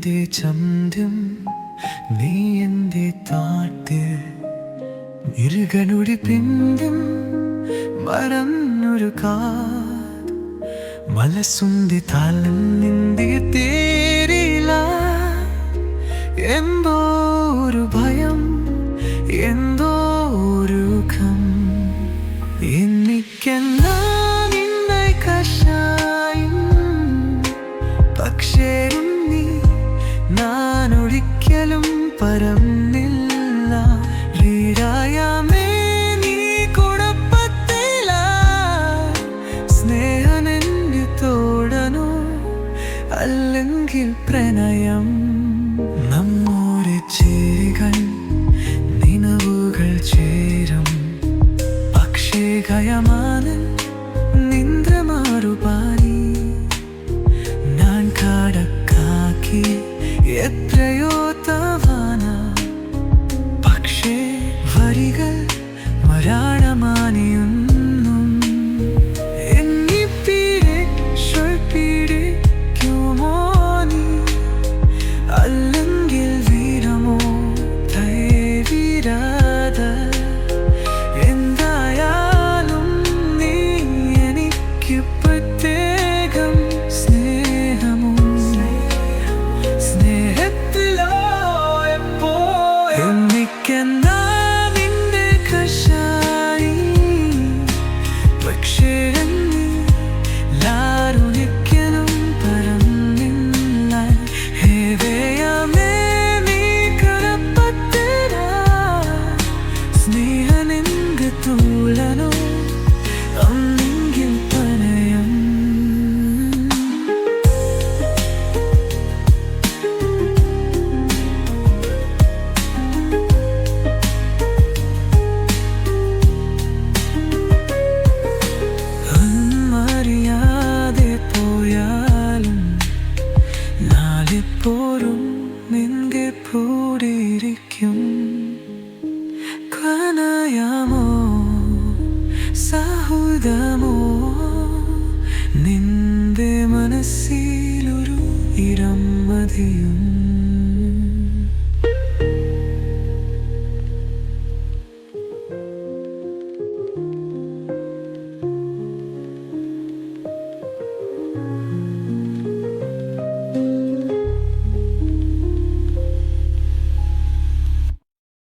എന്റെ ചന്തം നീ എന്റെ താട്ട്? ഇരുകനുടി പിന്തും മറന്നൊരു കാത്. താലം തേരില. എന്തോ ഒരു ഭയം എന്തോ ഒരു ഖം. എനിക്കെന്നാ നിന്നെ കഷായും പക്ഷേ നീ നാനൊരിക്കലും പരന്നില്ല വീടായാമേ നീ കുഴപ്പത്തില്ല സ്നേഹനെന്നെ തോടനോ അല്ലെങ്കിൽ പ്രണയം. നമ്മോരെ ചേരികൾ നിലവുകൾ ചേരും. പക്ഷേ ഗയമാണ് നിന്റെ കൂടിയിരിക്കും കനയാമോ? സൗഹൃദമോ? നിന്റെ മനസ്സിലൊരു ഇരം മതിയും.